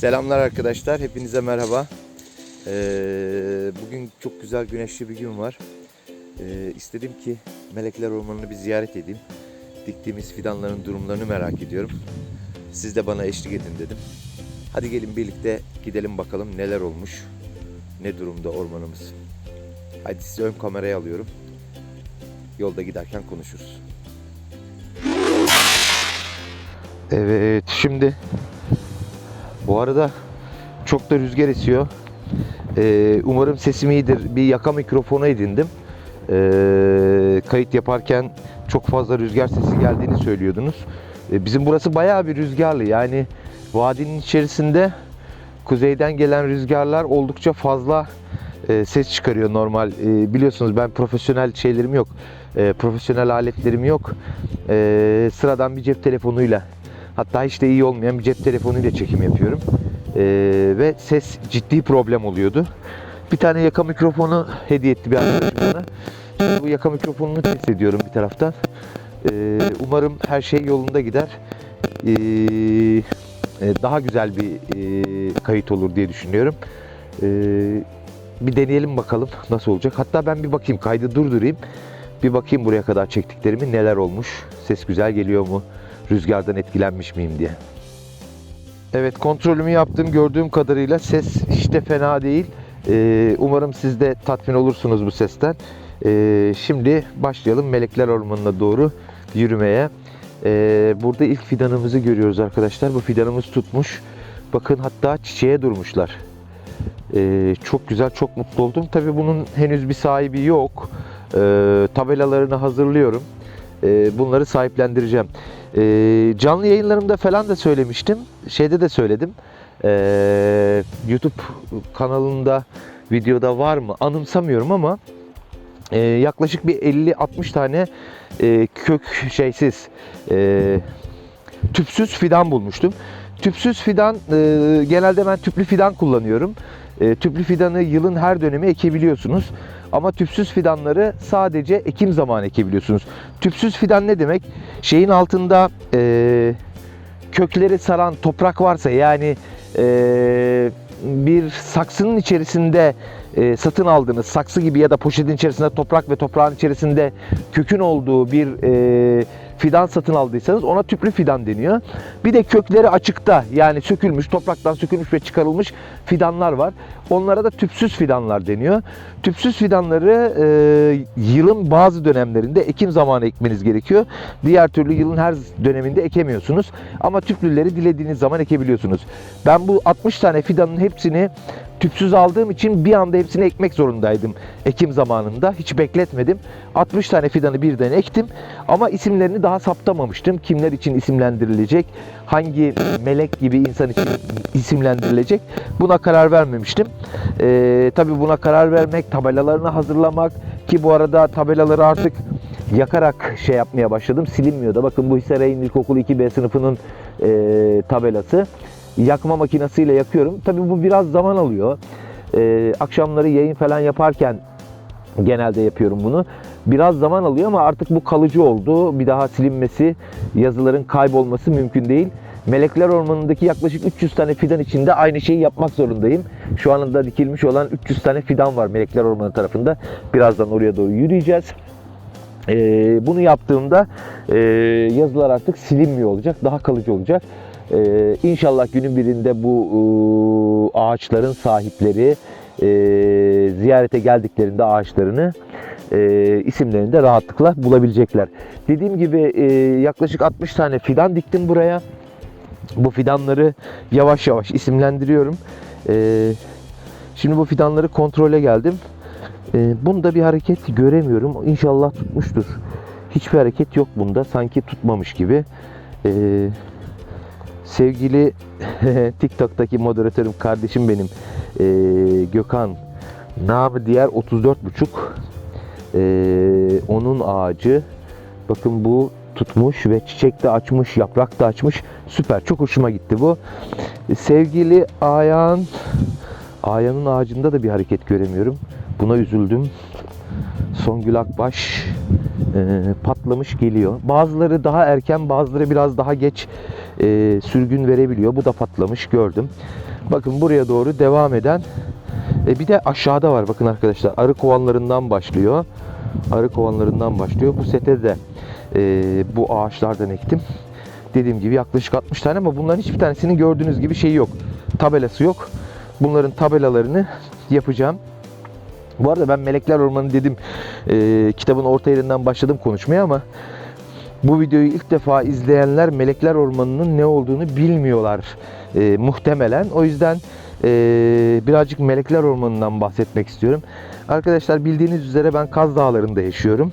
Selamlar arkadaşlar, hepinize merhaba. Ee, bugün çok güzel güneşli bir gün var. Ee, istedim ki Melekler Ormanı'nı bir ziyaret edeyim. Diktiğimiz fidanların durumlarını merak ediyorum. Siz de bana eşlik edin dedim. Hadi gelin birlikte gidelim bakalım neler olmuş, ne durumda ormanımız. Hadi sizi ön kameraya alıyorum. Yolda giderken konuşuruz. Evet, şimdi bu arada çok da rüzgar esiyor. Ee, umarım sesim iyidir. Bir yaka mikrofonu edindim. Ee, kayıt yaparken çok fazla rüzgar sesi geldiğini söylüyordunuz. Ee, bizim burası bayağı bir rüzgarlı. Yani vadinin içerisinde kuzeyden gelen rüzgarlar oldukça fazla e, ses çıkarıyor normal. E, biliyorsunuz ben profesyonel şeylerim yok. E, profesyonel aletlerim yok. E, sıradan bir cep telefonuyla hatta hiç de iyi olmayan bir cep telefonuyla çekim yapıyorum. E, ve ses ciddi problem oluyordu. Bir tane yaka mikrofonu hediye etti bir arkadaşım bana. Şimdi bu yaka mikrofonunu test ediyorum bir taraftan. E, umarım her şey yolunda gider. E, e, daha güzel bir e, kayıt olur diye düşünüyorum. E, bir deneyelim bakalım nasıl olacak. Hatta ben bir bakayım kaydı durdurayım. Bir bakayım buraya kadar çektiklerimin neler olmuş. Ses güzel geliyor mu? Rüzgardan etkilenmiş miyim diye. Evet kontrolümü yaptım. Gördüğüm kadarıyla ses hiç de fena değil. Ee, umarım siz de tatmin olursunuz bu sesten. Ee, şimdi başlayalım Melekler Ormanı'na doğru yürümeye. Ee, burada ilk fidanımızı görüyoruz arkadaşlar. Bu fidanımız tutmuş. Bakın hatta çiçeğe durmuşlar. Ee, çok güzel, çok mutlu oldum. Tabii bunun henüz bir sahibi yok. Ee, tabelalarını hazırlıyorum. Ee, bunları sahiplendireceğim. Ee, canlı yayınlarımda falan da söylemiştim. Şeyde de söyledim. Ee, YouTube kanalında videoda var mı anımsamıyorum ama e, yaklaşık bir 50-60 tane e, kök şeysiz e, tüpsüz fidan bulmuştum. Tüpsüz fidan e, genelde ben tüplü fidan kullanıyorum. E, tüplü fidanı yılın her dönemi ekebiliyorsunuz. Ama tüpsüz fidanları sadece ekim zamanı ekebiliyorsunuz. Tüpsüz fidan ne demek? Şeyin altında e, kökleri saran toprak varsa yani e, bir saksının içerisinde e, satın aldığınız saksı gibi ya da poşetin içerisinde toprak ve toprağın içerisinde kökün olduğu bir e, fidan satın aldıysanız ona tüplü fidan deniyor. Bir de kökleri açıkta yani sökülmüş, topraktan sökülmüş ve çıkarılmış fidanlar var. Onlara da tüpsüz fidanlar deniyor. Tüpsüz fidanları e, yılın bazı dönemlerinde ekim zamanı ekmeniz gerekiyor. Diğer türlü yılın her döneminde ekemiyorsunuz. Ama tüplüleri dilediğiniz zaman ekebiliyorsunuz. Ben bu 60 tane fidanın hepsini tüpsüz aldığım için bir anda hepsini ekmek zorundaydım ekim zamanında. Hiç bekletmedim. 60 tane fidanı birden ektim ama isimlerini daha saptamamıştım. Kimler için isimlendirilecek, hangi melek gibi insan için isimlendirilecek buna karar vermemiştim. Ee, tabii buna karar vermek, tabelalarını hazırlamak ki bu arada tabelaları artık yakarak şey yapmaya başladım. Silinmiyor da. Bakın bu Hisaray'ın İlkokulu 2B sınıfının e, tabelası yakma makinesiyle yakıyorum. Tabii bu biraz zaman alıyor. Ee, akşamları yayın falan yaparken genelde yapıyorum bunu. Biraz zaman alıyor ama artık bu kalıcı oldu. Bir daha silinmesi, yazıların kaybolması mümkün değil. Melekler Ormanı'ndaki yaklaşık 300 tane fidan içinde aynı şeyi yapmak zorundayım. Şu anda dikilmiş olan 300 tane fidan var Melekler Ormanı tarafında. Birazdan oraya doğru yürüyeceğiz. Ee, bunu yaptığımda e, yazılar artık silinmiyor olacak, daha kalıcı olacak. Ee, inşallah günün birinde bu e, ağaçların sahipleri e, ziyarete geldiklerinde ağaçlarını e, isimlerini rahatlıkla bulabilecekler. Dediğim gibi e, yaklaşık 60 tane fidan diktim buraya. Bu fidanları yavaş yavaş isimlendiriyorum. E, şimdi bu fidanları kontrole geldim. E, bunda bir hareket göremiyorum. İnşallah tutmuştur. Hiçbir hareket yok bunda. Sanki tutmamış gibi. E, sevgili TikTok'taki moderatörüm kardeşim benim e, Gökhan. Namı diğer 34 buçuk. E, onun ağacı bakın bu tutmuş ve çiçek de açmış yaprak da açmış. Süper çok hoşuma gitti bu. E, sevgili Ayan Ayan'ın ağacında da bir hareket göremiyorum. Buna üzüldüm Songül Akbaş e, patlamış geliyor bazıları daha erken bazıları biraz daha geç e, sürgün verebiliyor. Bu da patlamış gördüm. Bakın buraya doğru devam eden e, bir de aşağıda var bakın arkadaşlar arı kovanlarından başlıyor. Arı kovanlarından başlıyor. Bu sete de e, bu ağaçlardan ektim. Dediğim gibi yaklaşık 60 tane ama bunların hiçbir tanesinin gördüğünüz gibi şeyi yok. Tabelası yok. Bunların tabelalarını yapacağım. Bu arada ben Melekler Ormanı dedim. e, kitabın orta yerinden başladım konuşmaya ama bu videoyu ilk defa izleyenler Melekler Ormanı'nın ne olduğunu bilmiyorlar e, muhtemelen. O yüzden e, birazcık Melekler Ormanı'ndan bahsetmek istiyorum. Arkadaşlar bildiğiniz üzere ben Kaz Dağları'nda yaşıyorum.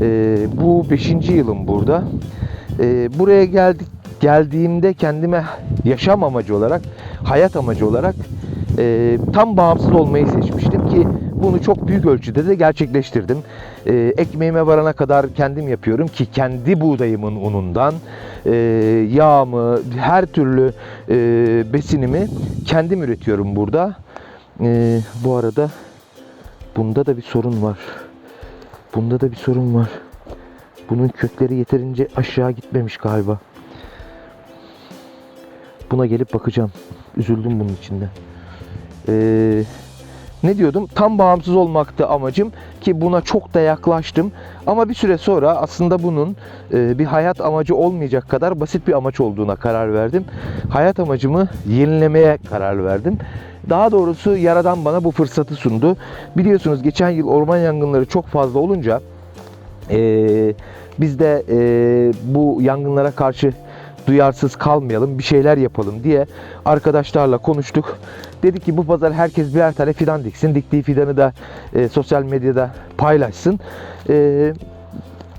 E, bu 5. yılım burada. E, buraya geldik geldiğimde kendime yaşam amacı olarak, hayat amacı olarak e, tam bağımsız olmayı seçmiştim bunu çok büyük ölçüde de gerçekleştirdim. E, ekmeğime varana kadar kendim yapıyorum ki kendi buğdayımın unundan e, yağımı, her türlü e, besinimi kendim üretiyorum burada. E, bu arada bunda da bir sorun var. Bunda da bir sorun var. Bunun kökleri yeterince aşağı gitmemiş galiba. Buna gelip bakacağım. Üzüldüm bunun içinde. Ee, ne diyordum? Tam bağımsız olmaktı amacım ki buna çok da yaklaştım. Ama bir süre sonra aslında bunun e, bir hayat amacı olmayacak kadar basit bir amaç olduğuna karar verdim. Hayat amacımı yenilemeye karar verdim. Daha doğrusu Yaradan bana bu fırsatı sundu. Biliyorsunuz geçen yıl orman yangınları çok fazla olunca ee, biz de e, bu yangınlara karşı duyarsız kalmayalım, bir şeyler yapalım diye arkadaşlarla konuştuk. Dedik ki bu pazar herkes birer tane fidan diksin. Diktiği fidanı da e, sosyal medyada paylaşsın. E,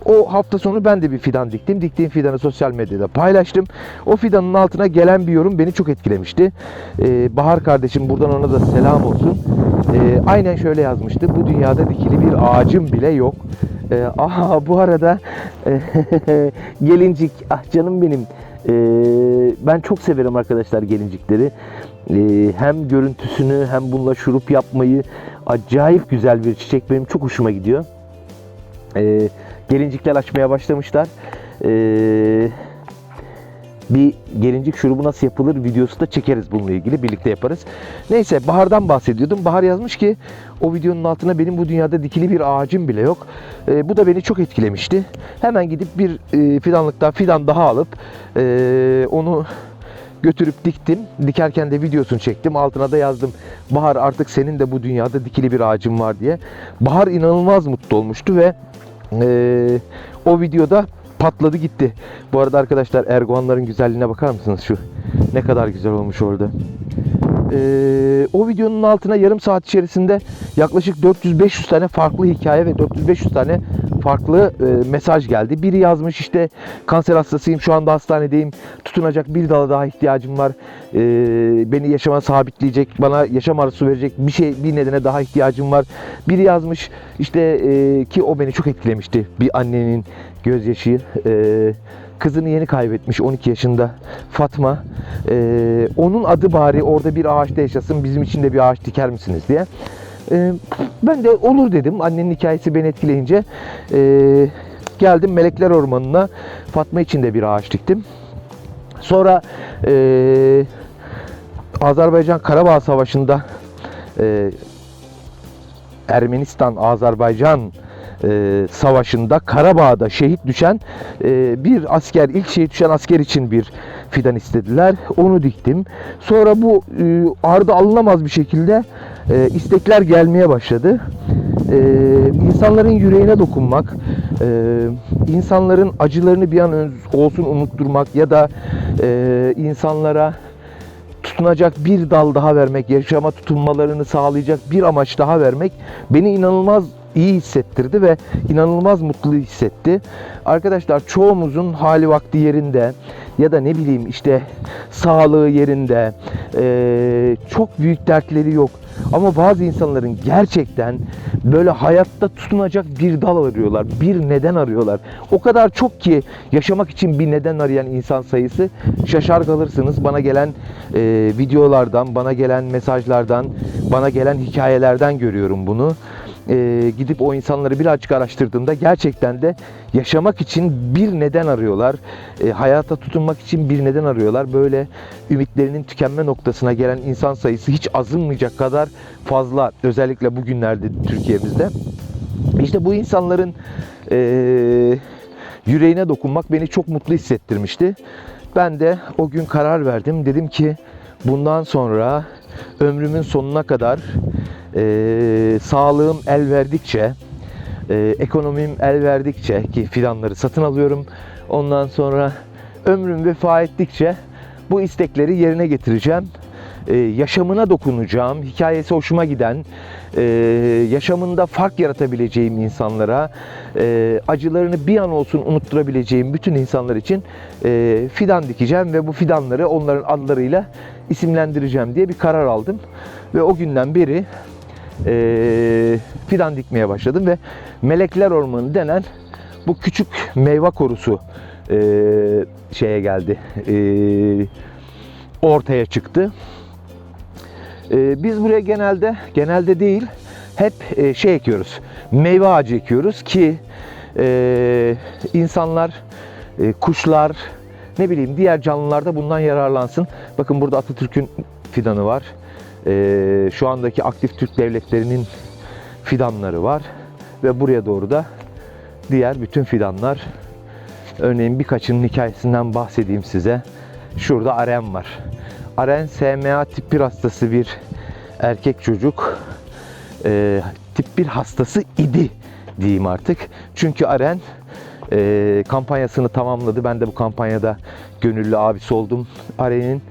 o hafta sonu ben de bir fidan diktim. Diktiğim fidanı sosyal medyada paylaştım. O fidanın altına gelen bir yorum beni çok etkilemişti. Ee, Bahar kardeşim buradan ona da selam olsun. Ee, aynen şöyle yazmıştı. Bu dünyada dikili bir ağacım bile yok. Ee, aha bu arada gelincik ah canım benim. Ee, ben çok severim arkadaşlar gelincikleri. Ee, hem görüntüsünü hem bununla şurup yapmayı acayip güzel bir çiçek benim çok hoşuma gidiyor. Ee, gelincikler açmaya başlamışlar. Ee, bir gelincik şurubu nasıl yapılır videosu da çekeriz bununla ilgili birlikte yaparız. Neyse Bahar'dan bahsediyordum. Bahar yazmış ki o videonun altına benim bu dünyada dikili bir ağacım bile yok. Ee, bu da beni çok etkilemişti. Hemen gidip bir e, fidanlıktan fidan daha alıp e, onu götürüp diktim. Dikerken de videosunu çektim. Altına da yazdım. Bahar artık senin de bu dünyada dikili bir ağacın var diye. Bahar inanılmaz mutlu olmuştu ve ee, o videoda patladı gitti. Bu arada arkadaşlar Erdoğanların güzelliğine bakar mısınız şu? Ne kadar güzel olmuş orada. Ee, o videonun altına yarım saat içerisinde yaklaşık 400-500 tane farklı hikaye ve 400-500 tane farklı e, mesaj geldi. Biri yazmış işte kanser hastasıyım şu anda hastanedeyim tutunacak bir dala daha ihtiyacım var. Ee, beni yaşama sabitleyecek bana yaşam arzusu verecek bir şey bir nedene daha ihtiyacım var. Biri yazmış işte e, ki o beni çok etkilemişti bir annenin gözyaşı. E, kızını yeni kaybetmiş 12 yaşında Fatma. Ee, onun adı bari orada bir ağaçta yaşasın bizim için de bir ağaç diker misiniz diye. Ee, ben de olur dedim. Annenin hikayesi beni etkileyince ee, geldim Melekler Ormanı'na Fatma için de bir ağaç diktim. Sonra ee, Azerbaycan Karabağ Savaşı'nda ee, Ermenistan Azerbaycan e, savaşında Karabağ'da şehit düşen e, bir asker ilk şehit düşen asker için bir fidan istediler. Onu diktim. Sonra bu e, ardı alınamaz bir şekilde e, istekler gelmeye başladı. E, insanların yüreğine dokunmak, e, insanların acılarını bir an olsun unutturmak ya da e, insanlara tutunacak bir dal daha vermek, yaşama tutunmalarını sağlayacak bir amaç daha vermek beni inanılmaz iyi hissettirdi ve inanılmaz mutlu hissetti. Arkadaşlar çoğumuzun hali vakti yerinde ya da ne bileyim işte sağlığı yerinde eee, çok büyük dertleri yok. Ama bazı insanların gerçekten böyle hayatta tutunacak bir dal arıyorlar, bir neden arıyorlar. O kadar çok ki yaşamak için bir neden arayan insan sayısı şaşar kalırsınız. Bana gelen e, videolardan, bana gelen mesajlardan, bana gelen hikayelerden görüyorum bunu. E, gidip o insanları birazcık araştırdığımda gerçekten de yaşamak için bir neden arıyorlar. E, hayata tutunmak için bir neden arıyorlar. Böyle ümitlerinin tükenme noktasına gelen insan sayısı hiç azınmayacak kadar fazla. Özellikle bugünlerde Türkiye'mizde. İşte bu insanların e, yüreğine dokunmak beni çok mutlu hissettirmişti. Ben de o gün karar verdim. Dedim ki bundan sonra ömrümün sonuna kadar e, sağlığım el verdikçe, e, ekonomim el verdikçe ki fidanları satın alıyorum. Ondan sonra ömrüm vefa ettikçe bu istekleri yerine getireceğim. E, yaşamına dokunacağım, hikayesi hoşuma giden, e, yaşamında fark yaratabileceğim insanlara, e, acılarını bir an olsun unutturabileceğim bütün insanlar için e, fidan dikeceğim ve bu fidanları onların adlarıyla isimlendireceğim diye bir karar aldım. Ve o günden beri e, fidan dikmeye başladım ve Melekler Ormanı denen bu küçük meyve korusu e, şeye geldi, e, ortaya çıktı. E, biz buraya genelde, genelde değil, hep e, şey ekiyoruz, meyve ağacı ekiyoruz ki e, insanlar, e, kuşlar, ne bileyim diğer canlılar da bundan yararlansın. Bakın burada Atatürk'ün fidanı var. E, şu andaki aktif Türk devletlerinin fidanları var. Ve buraya doğru da diğer bütün fidanlar. Örneğin birkaçının hikayesinden bahsedeyim size. Şurada Aren var. Aren SMA tip 1 hastası bir erkek çocuk. E, tip 1 hastası idi diyeyim artık. Çünkü Aren e, kampanyasını tamamladı. Ben de bu kampanyada gönüllü abisi oldum. Aren'in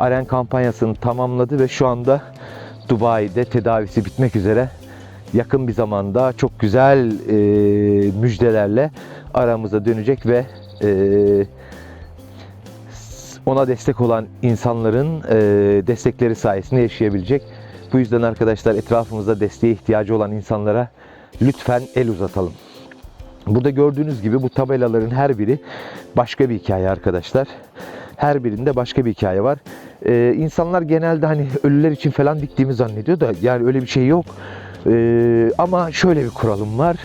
Aren kampanyasını tamamladı ve şu anda Dubai'de tedavisi bitmek üzere yakın bir zamanda çok güzel e, müjdelerle aramıza dönecek ve e, ona destek olan insanların e, destekleri sayesinde yaşayabilecek. Bu yüzden arkadaşlar etrafımızda desteğe ihtiyacı olan insanlara lütfen el uzatalım. Burada gördüğünüz gibi bu tabelaların her biri başka bir hikaye arkadaşlar. Her birinde başka bir hikaye var. Ee, insanlar genelde hani ölüler için falan diktiğimi zannediyor da yani öyle bir şey yok. Ee, ama şöyle bir kuralım var.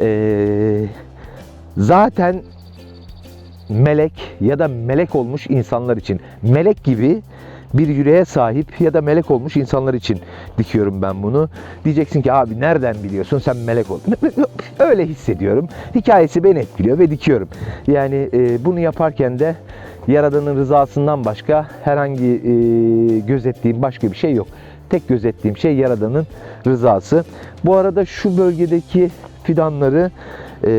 Ee, zaten melek ya da melek olmuş insanlar için melek gibi bir yüreğe sahip ya da melek olmuş insanlar için dikiyorum ben bunu. Diyeceksin ki abi nereden biliyorsun sen melek oldun. Öyle hissediyorum. Hikayesi beni etkiliyor ve dikiyorum. Yani e, bunu yaparken de Yaradan'ın rızasından başka herhangi e, gözettiğim başka bir şey yok. Tek gözettiğim şey Yaradan'ın rızası. Bu arada şu bölgedeki fidanları e,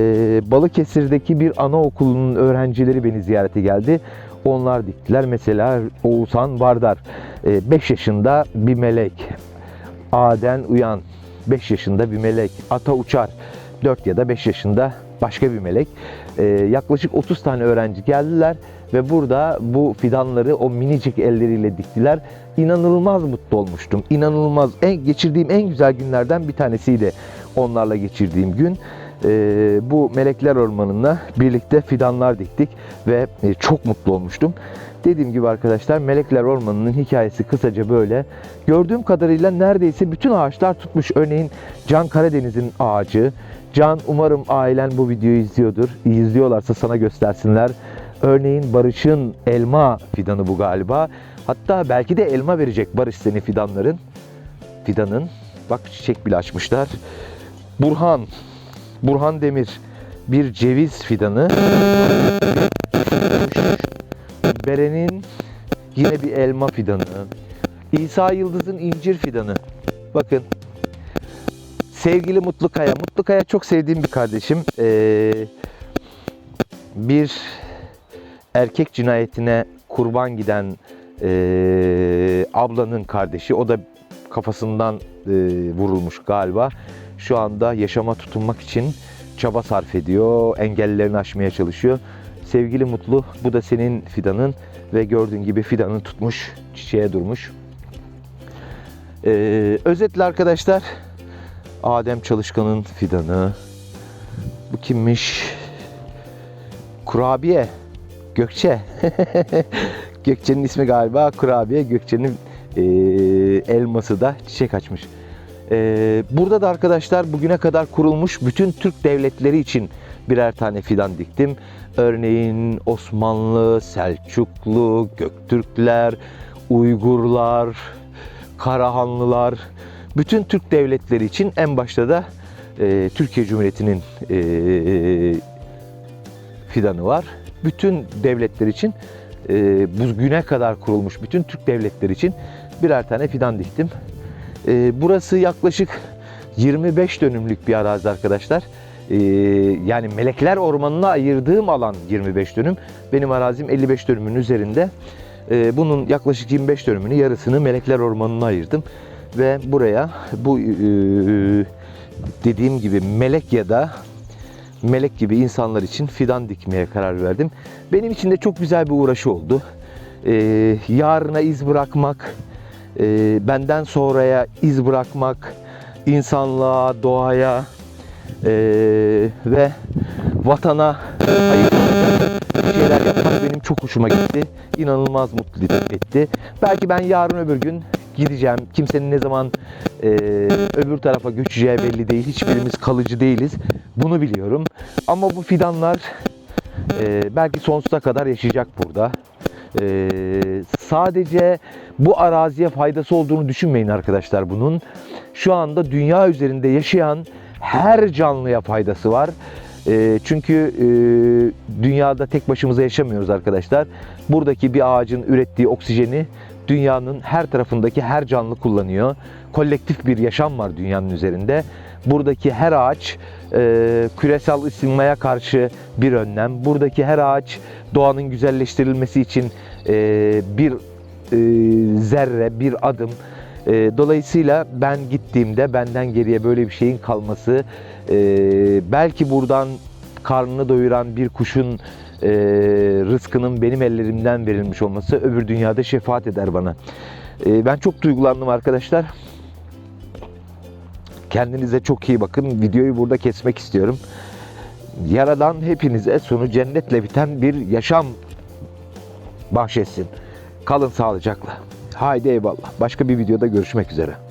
Balıkesir'deki bir anaokulunun öğrencileri beni ziyarete geldi. Onlar diktiler. Mesela Oğuzhan Vardar 5 yaşında bir melek. Aden Uyan 5 yaşında bir melek. Ata Uçar 4 ya da 5 yaşında başka bir melek. Ee, yaklaşık 30 tane öğrenci geldiler ve burada bu fidanları o minicik elleriyle diktiler. İnanılmaz mutlu olmuştum. İnanılmaz. En, geçirdiğim en güzel günlerden bir tanesiydi onlarla geçirdiğim gün. Ee, bu Melekler Ormanı'na birlikte fidanlar diktik ve e, çok mutlu olmuştum. Dediğim gibi arkadaşlar Melekler Ormanı'nın hikayesi kısaca böyle. Gördüğüm kadarıyla neredeyse bütün ağaçlar tutmuş. Örneğin Can Karadeniz'in ağacı. Can umarım ailen bu videoyu izliyordur. İzliyorlarsa sana göstersinler. Örneğin Barış'ın elma fidanı bu galiba. Hatta belki de elma verecek Barış seni fidanların. Fidanın. Bak çiçek bile açmışlar. Burhan. Burhan Demir. Bir ceviz fidanı. Beren'in yine bir elma fidanı. İsa Yıldız'ın incir fidanı. Bakın. Sevgili Mutlu Kaya. Mutlu Kaya çok sevdiğim bir kardeşim. Ee, bir erkek cinayetine kurban giden ee, ablanın kardeşi. O da kafasından ee, vurulmuş galiba. Şu anda yaşama tutunmak için çaba sarf ediyor. Engellerini aşmaya çalışıyor. Sevgili Mutlu, bu da senin fidanın ve gördüğün gibi fidanın tutmuş, çiçeğe durmuş. Ee, özetle arkadaşlar, Adem Çalışkan'ın fidanı. Bu kimmiş? Kurabiye. Gökçe. Gökçe'nin ismi galiba Kurabiye. Gökçe'nin ee, elması da çiçek açmış. Ee, burada da arkadaşlar bugüne kadar kurulmuş bütün Türk devletleri için birer tane fidan diktim. Örneğin Osmanlı, Selçuklu, Göktürkler, Uygurlar, Karahanlılar, bütün Türk devletleri için en başta da e, Türkiye Cumhuriyeti'nin e, fidanı var. Bütün devletler için e, bugüne kadar kurulmuş bütün Türk devletleri için birer tane fidan diktim. E, burası yaklaşık 25 dönümlük bir arazi arkadaşlar. E, yani Melekler Ormanı'na ayırdığım alan 25 dönüm. Benim arazim 55 dönümün üzerinde. E, bunun yaklaşık 25 dönümünü yarısını Melekler Ormanı'na ayırdım. Ve buraya bu e, dediğim gibi melek ya da melek gibi insanlar için fidan dikmeye karar verdim. Benim için de çok güzel bir uğraşı oldu. Ee, yarına iz bırakmak, e, benden sonraya iz bırakmak, insanlığa, doğaya e, ve vatana olacak şeyler yapmak benim çok hoşuma gitti. İnanılmaz mutlu etti. Belki ben yarın öbür gün gideceğim. Kimsenin ne zaman e, öbür tarafa göçeceği belli değil. Hiçbirimiz kalıcı değiliz. Bunu biliyorum. Ama bu fidanlar e, belki sonsuza kadar yaşayacak burada. E, sadece bu araziye faydası olduğunu düşünmeyin arkadaşlar bunun. Şu anda dünya üzerinde yaşayan her canlıya faydası var. E, çünkü e, dünyada tek başımıza yaşamıyoruz arkadaşlar. Buradaki bir ağacın ürettiği oksijeni dünyanın her tarafındaki her canlı kullanıyor. Kolektif bir yaşam var dünyanın üzerinde. Buradaki her ağaç e, küresel ısınmaya karşı bir önlem. Buradaki her ağaç doğanın güzelleştirilmesi için e, bir e, zerre, bir adım. E, dolayısıyla ben gittiğimde benden geriye böyle bir şeyin kalması, e, belki buradan karnını doyuran bir kuşun e, rızkının benim ellerimden verilmiş olması öbür dünyada şefaat eder bana. E, ben çok duygulandım arkadaşlar. Kendinize çok iyi bakın. Videoyu burada kesmek istiyorum. Yaradan hepinize sonu cennetle biten bir yaşam bahşetsin. Kalın sağlıcakla. Haydi eyvallah. Başka bir videoda görüşmek üzere.